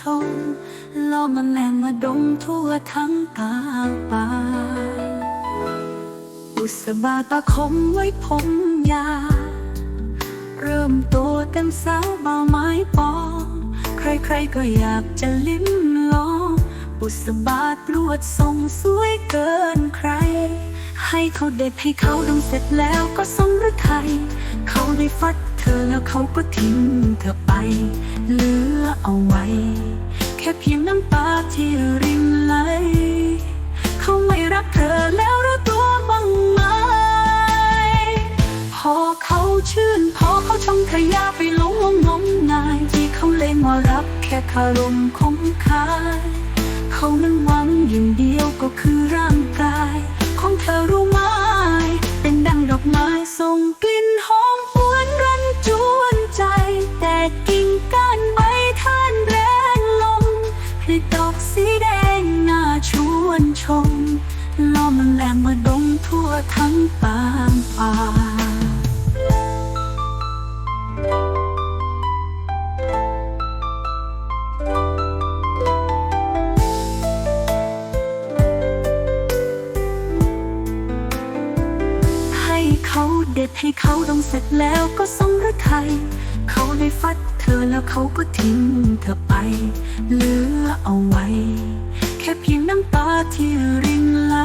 ชมล่อแมันแรงมาดมทั่วทั้งกาป่าบุษบาตาคมไว้ผมยา เริ่มโตเต็มสาวเบาไม้ปอใครๆก็อยากจะลิ้มลองบุษบาตรวดทรงสวยเกินใคร ให้เขาเด็ดให้เขาดมเสร็จแล้วก็ทรงฤทัย ได้ฟัดเธอแล้วเขาก็ทิ้งเธอไป เหลือเอาไว้ แค่เพียงน้ำตาที่รินไหล เขาไม่รักเธอแล้วรู้ตัวบ้างไหม พอเขาชื่น พอเขาชมเธออยาไปหลงงงมงาย ที่เขาเล่นว่ารักแค่คารมคมคายเขานั้นหวังอย่างเดียวก็คือร่างกาย ของเธอรู้ไหม มล้อมแรงมาดมทั่วทั้งปางป่าให้เขาเด็ดให้เขาดองเสร็จแล้วก็ทรงฤทัยเขาได้ฟัดเธอแล้วเขาก็ทิ้งเธอไป เหลือเอาไว้ แค่เพียงน้ำตาที่รินไหล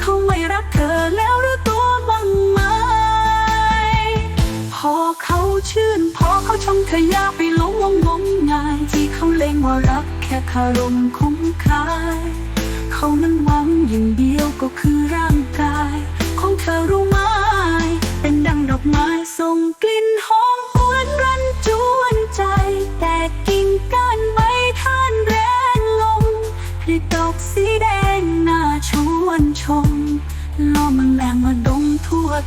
เขาไม่รักเธอแล้วหรู้ตัวบ้างไหม พอเขาชื่น พอเขาชมเธอยาไปหลงงงมงาย ที่เขาเล่งว่ารักแค่คารมคุ้มคาย เขานั้นหวังอย่างเดียวก็คือร่างกาย ของเธอรู้ไหม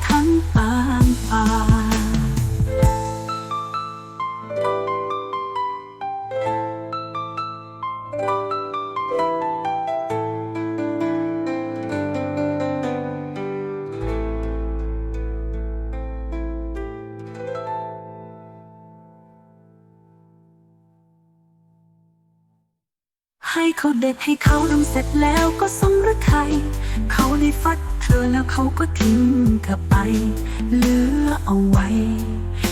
ทั้งปางป่าให้เขาเด็ดให้เขาดมเสร็จแล้วก็ทรงฤทัยเขาได้ ฟัดเธอแล้วเขาก็ทิ้งเธอไป เหลือเอาไว้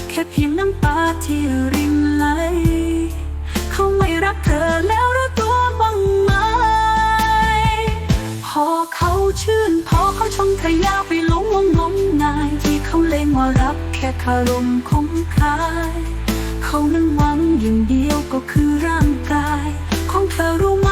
แค่เพียงน้ำตาที่รินไหล เขาไม่รักเธอแล้วรู้ตัวบ้างไหม พอเขาชื่น พอเขาชมเธอยาไปหลงงมงมงายที่เขาเลงว่ารักแค่คารมคมคายเขานั้นหวังอย่างเดียวก็คือร่างกาย ของเธอรู้ไหม